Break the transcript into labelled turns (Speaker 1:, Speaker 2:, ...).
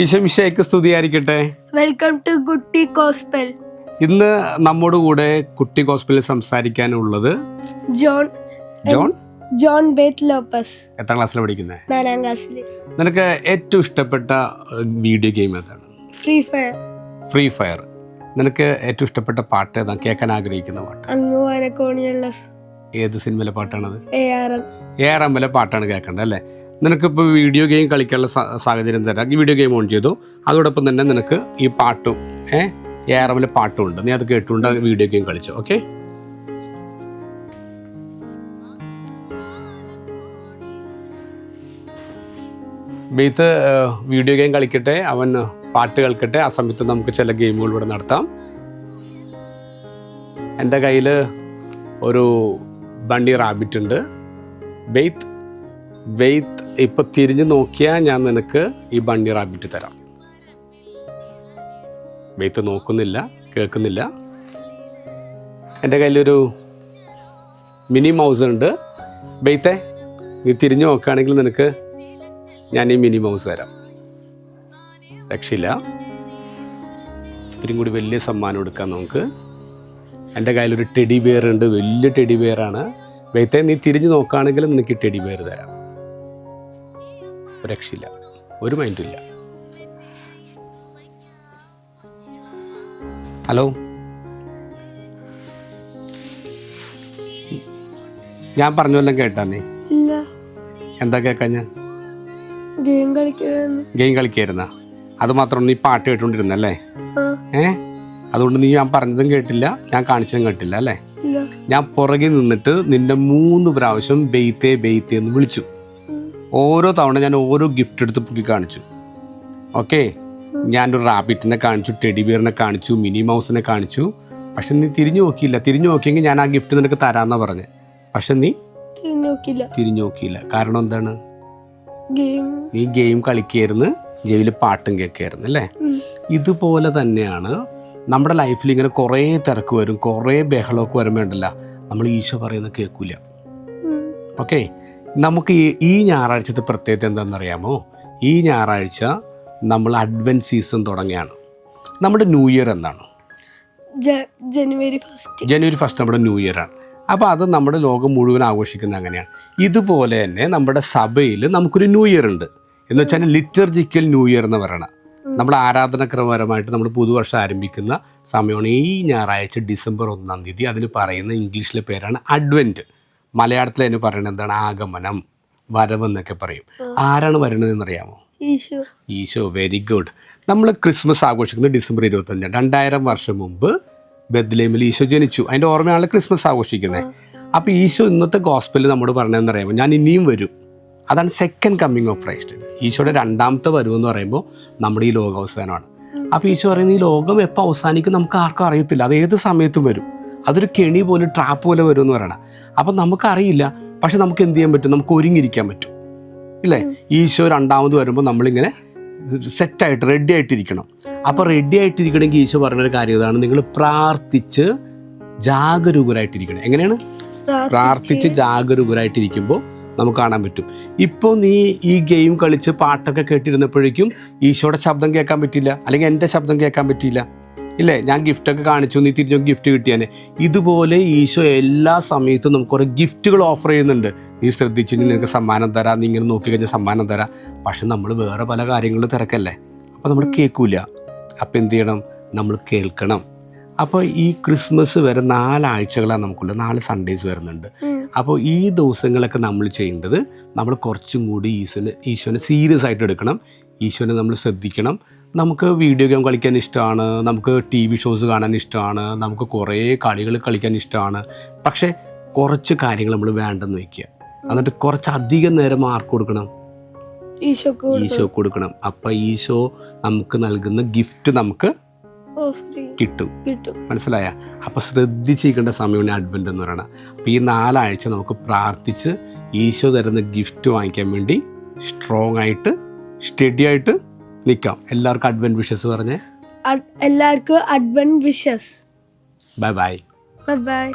Speaker 1: ഈശമിഷയ്ക്ക് സ്തുതിയായിരിക്കട്ടെ.
Speaker 2: Welcome to കുട്ടി കോസ്പെൽ
Speaker 1: ഇന്ന് നമ്മോട് കൂടെ കുട്ടി ഹോസ്പിറ്റലിൽ സംസാരിക്കാനുള്ളത്
Speaker 2: John
Speaker 1: John
Speaker 2: John Beth Lopez
Speaker 1: എത്ര ക്ലാസ്സിലാണ് പഠിക്കുന്നത്
Speaker 2: നാലാം ക്ലാസ്സിൽ
Speaker 1: നിനക്ക് ഏറ്റവും ഇഷ്ടപ്പെട്ട വീഡിയോ ഗെയിം ഏതാണ്?
Speaker 2: ഫ്രീ ഫയർ
Speaker 1: ഫ്രീ ഫയർ നിനക്ക് ഏറ്റവും ഇഷ്ടപ്പെട്ട പാട്ട് ഏതാണ്? കേൾക്കാൻ ആഗ്രഹിക്കുന്ന പാട്ട്.
Speaker 2: അങ്ങ് വനക്കോണിയുള്ള
Speaker 1: ഏത് സിനിമയിലെ പാട്ടാണത്?
Speaker 2: എ. ആർ
Speaker 1: എമ്മിലെ പാട്ടാണ് കേൾക്കേണ്ടത് അല്ലേ? നിനക്കിപ്പോൾ വീഡിയോ ഗെയിം കളിക്കാനുള്ള സാഹചര്യം തരാം ഈ വീഡിയോ ഗെയിം ഓൺ ചെയ്തു. അതോടൊപ്പം തന്നെ നിനക്ക് ഈ പാട്ടും ഏ എ ആർ എമ്മിലെ പാട്ടും ഉണ്ട്. നീ അത് കേട്ടുകൊണ്ട് വീഡിയോ ഗെയിം കളിച്ചു ഓക്കെ? ബെയ്ത്ത് വീഡിയോ ഗെയിം കളിക്കട്ടെ. അവൻ പാട്ട് കേൾക്കട്ടെ. ആ സമയത്ത് നമുക്ക് ചില ഗെയിമുകൾ ഇവിടെ നടത്താം. എന്റെ കയ്യിൽ ഒരു ബണ്ണി റാബിറ്റ് ഉണ്ട്. വെയ്ത്ത് വെയ്ത്ത് ഇപ്പൊ തിരിഞ്ഞു നോക്കിയാൽ ഞാൻ നിനക്ക് ഈ ബണ്ണി റാബിറ്റ് തരാം. വെയ്ത്ത് നോക്കുന്നില്ല കേൾക്കുന്നില്ല. എന്റെ കയ്യിലൊരു മിനി മൗസ് ഉണ്ട്. ബെയ്ത്തെ നീ തിരിഞ്ഞു നോക്കുകയാണെങ്കിൽ നിനക്ക് ഞാൻ ഈ മിനി മൗസ് തരാം. രക്ഷയില്ല. ഇത്തിരി കൂടി വലിയ സമ്മാനം എടുക്കാം നമുക്ക്. എന്റെ കയ്യിലൊരു ടെഡി ബിയർ ഉണ്ട് വലിയ ടെഡി ബിയറാണ് വെയ്ത്തെ നീ തിരിഞ്ഞു നോക്കുകയാണെങ്കിൽ നിനക്ക് ടെഡി ബിയർ തരാം. രക്ഷയില്ല ഒരു മൈൻഡും ഇല്ല. ഹലോ? ഞാൻ പറഞ്ഞ വല്ലതും കേട്ടാ നീ? എന്താ കേക്ക ഞാൻ?
Speaker 2: ഗെയിം
Speaker 1: കളിക്കായിരുന്നു? അത് മാത്രം നീ പാട്ട് കേട്ടോണ്ടിരുന്നല്ലേ?
Speaker 2: ആ.
Speaker 1: ഏ? അതുകൊണ്ട് നീ ഞാൻ പറഞ്ഞതും കേട്ടില്ല ഞാൻ കാണിച്ചതും കേട്ടില്ല അല്ലേ? ഞാൻ പുറകെ നിന്നിട്ട് നിന്റെ മൂന്ന് പ്രാവശ്യം ബെയ്ത്തേ ബെയ്ത്തേ എന്ന് വിളിച്ചു. ഓരോ തവണ ഞാൻ ഓരോ ഗിഫ്റ്റ് എടുത്ത് പൊക്കി കാണിച്ചു. ഓക്കെ ഒരു റാബിറ്റിനെ കാണിച്ചു ടെഡിബിയറിനെ കാണിച്ചു മിനി മൗസിനെ കാണിച്ചു. പക്ഷെ നീ തിരിഞ്ഞു നോക്കിയില്ല. തിരിഞ്ഞു നോക്കിയെങ്കിൽ ഞാൻ ആ ഗിഫ്റ്റ് നിനക്ക് തരാമെന്നാ പറഞ്ഞ്. പക്ഷെ നീ
Speaker 2: തിരിഞ്ഞു
Speaker 1: നോക്കിയില്ല. കാരണം എന്താണ്? നീ ഗെയിം കളിക്കായിരുന്നു ജയിലിൽ പാട്ടും കേൾക്കായിരുന്നു അല്ലേ? ഇതുപോലെ തന്നെയാണ് നമ്മുടെ ലൈഫിൽ ഇങ്ങനെ കുറേ തിരക്ക് വരും കുറേ ബഹളമൊക്കെ വരുമ്പോൾ വേണ്ടല്ല നമ്മൾ ഈശോ പറയുന്നത് കേൾക്കില്ല ഓക്കെ നമുക്ക് ഈ ഈ ഞായറാഴ്ചത്തെ പ്രത്യേകത എന്താണെന്നറിയാമോ? ഈ ഞായറാഴ്ച നമ്മൾ അഡ്വൻസ് സീസൺ തുടങ്ങിയാണ് നമ്മുടെ ന്യൂ ഇയർ എന്നാണ്.
Speaker 2: ജനുവരി ഫസ്റ്റ്
Speaker 1: ജനുവരി ഫസ്റ്റ് നമ്മുടെ ന്യൂ ഇയർ ആണ്. അപ്പോൾ അത് നമ്മുടെ ലോകം മുഴുവൻ ആഘോഷിക്കുന്ന അങ്ങനെയാണ്. ഇതുപോലെ തന്നെ നമ്മുടെ സഭയിൽ നമുക്കൊരു ന്യൂ ഇയർ ഉണ്ട്. എന്ന് വെച്ചാൽ ലിറ്റർജിക്കൽ ന്യൂ ഇയർ എന്ന് പറയണം. നമ്മുടെ ആരാധനക്രമപരമായിട്ട് നമ്മൾ പുതുവർഷം ആരംഭിക്കുന്ന സമയമാണ് ഈ ഞായറാഴ്ച ഡിസംബർ ഒന്നാം തീയതി. അതിന് പറയുന്ന ഇംഗ്ലീഷിലെ പേരാണ് അഡ്വന്റ് മലയാളത്തിൽ അതിന് പറയുന്നത് എന്താണ്? ആഗമനം വരവ് എന്നൊക്കെ പറയും. ആരാണ് വരുന്നതെന്ന് അറിയാമോ
Speaker 2: ഈശോ.
Speaker 1: Eesho very good. നമ്മൾ ക്രിസ്മസ് ആഘോഷിക്കുന്നത് ഡിസംബർ ഇരുപത്തഞ്ച്. രണ്ടായിരം വർഷം മുമ്പ് ബദ്ലേമിൽ ഈശോ ജനിച്ചു. അതിന്റെ ഓർമ്മയാണ് ക്രിസ്മസ് ആഘോഷിക്കുന്നത്. അപ്പോൾ ഈശോ ഇന്നത്തെ ഗോസ്പെൽ നമ്മോട് പറഞ്ഞതെന്ന് അറിയാമോ ഞാൻ ഇനിയും വരും. അതാണ് സെക്കൻഡ് കമ്മിങ് ഓഫ് ക്രൈസ്റ്റ് ഈശോയുടെ രണ്ടാമത്തെ വരവ് എന്ന് പറയുമ്പോൾ നമ്മുടെ ഈ ലോകാവസാനമാണ്. അപ്പോൾ ഈശോ പറയുന്നത് ഈ ലോകം എപ്പോൾ അവസാനിക്കും നമുക്ക് ആർക്കും അറിയത്തില്ല. അത് ഏത് സമയത്തും വരും. അതൊരു കെണി പോലെ ട്രാപ്പ് പോലെ വരും എന്ന് പറയണം. അപ്പം നമുക്കറിയില്ല. പക്ഷെ നമുക്ക് എന്ത് ചെയ്യാൻ പറ്റും? നമുക്ക് ഒരുങ്ങിയിരിക്കാൻ പറ്റും. ഇല്ലേ? ഈശോ രണ്ടാമത് വരുമ്പോൾ നമ്മളിങ്ങനെ സെറ്റായിട്ട് റെഡി ആയിട്ടിരിക്കണം. അപ്പോൾ റെഡി ആയിട്ടിരിക്കണമെങ്കിൽ ഈശോ പറഞ്ഞൊരു കാര്യം ഇതാണ്. നിങ്ങൾ പ്രാർത്ഥിച്ച് ജാഗരൂകരായിട്ടിരിക്കണം. എങ്ങനെയാണ്? പ്രാർത്ഥിച്ച് ജാഗരൂകരായിട്ടിരിക്കുമ്പോൾ നമുക്ക് കാണാൻ പറ്റും. ഇപ്പോൾ നീ ഈ ഗെയിം കളിച്ച് പാട്ടൊക്കെ കേട്ടിരുന്നപ്പോഴേക്കും ഈശോയുടെ ശബ്ദം കേൾക്കാൻ പറ്റില്ല അല്ലെങ്കിൽ എന്റെ ശബ്ദം കേൾക്കാൻ പറ്റിയില്ല. ഇല്ലേ? ഞാൻ ഗിഫ്റ്റൊക്കെ കാണിച്ചു നീ തിരിഞ്ഞു ഗിഫ്റ്റ് കിട്ടിയാനെ. ഇതുപോലെ ഈശോ എല്ലാ സമയത്തും നമുക്ക് കുറേ ഗിഫ്റ്റുകൾ ഓഫർ ചെയ്യുന്നുണ്ട്. നീ ശ്രദ്ധിച്ചു നിനക്ക് സമ്മാനം തരാം നീ ഇങ്ങനെ നോക്കി കഴിഞ്ഞാൽ സമ്മാനം തരാം. പക്ഷെ നമ്മൾ വേറെ പല കാര്യങ്ങളും തിരക്കല്ലേ? അപ്പോൾ നമ്മൾ കേൾക്കൂല. അപ്പോൾ എന്ത് ചെയ്യണം? നമ്മൾ കേൾക്കണം. അപ്പോൾ ഈ ക്രിസ്മസ് വരെ നാലാഴ്ചകളാണ് നമുക്കുള്ളത്. നാല് സൺഡേസ് വരുന്നുണ്ട്. അപ്പോൾ ഈ ദിവസങ്ങളൊക്കെ നമ്മൾ ചെയ്യേണ്ടത് നമ്മൾ കുറച്ചും കൂടി ഈശോനെ ഈശോനെ സീരിയസ് ആയിട്ട് എടുക്കണം. ഈശോനെ നമ്മൾ ശ്രദ്ധിക്കണം. നമുക്ക് വീഡിയോ ഗെയിം കളിക്കാൻ ഇഷ്ടമാണ്. നമുക്ക് ടി വി ഷോസ് കാണാൻ ഇഷ്ടമാണ്. നമുക്ക് കുറേ കളികൾ കളിക്കാൻ ഇഷ്ടമാണ്. പക്ഷേ കുറച്ച് കാര്യങ്ങൾ നമ്മൾ വേണ്ടെന്ന് വയ്ക്കുക എന്നിട്ട് കുറച്ച് അധികം നേരം മാർക്ക് കൊടുക്കണം?
Speaker 2: ഈശോക്ക്
Speaker 1: ഈശോ കൊടുക്കണം. അപ്പം ഈശോ നമുക്ക് നൽകുന്ന ഗിഫ്റ്റ് നമുക്ക് കിട്ടും.
Speaker 2: കിട്ടും.
Speaker 1: മനസ്സിലായ? അപ്പോൾ ശ്രദ്ധിച്ചിരിക്കേണ്ട സമയമാണ് അഡ്വന്റ് എന്ന് പറയുന്നത് അപ്പോൾ ഈ നാലാഴ്ച നമുക്ക് പ്രാർത്ഥിച്ച് ഈശോ തരുന്ന ഗിഫ്റ്റ് വാങ്ങിക്കാൻ വേണ്ടി സ്ട്രോങ് ആയിട്ട് സ്റ്റഡി ആയിട്ട് നിൽക്കാം എല്ലാവർക്കും അഡ്വന്റ് വിഷസ് പറഞ്ഞേ.
Speaker 2: എല്ലാവർക്കും advent wishes
Speaker 1: bye bye
Speaker 2: bye bye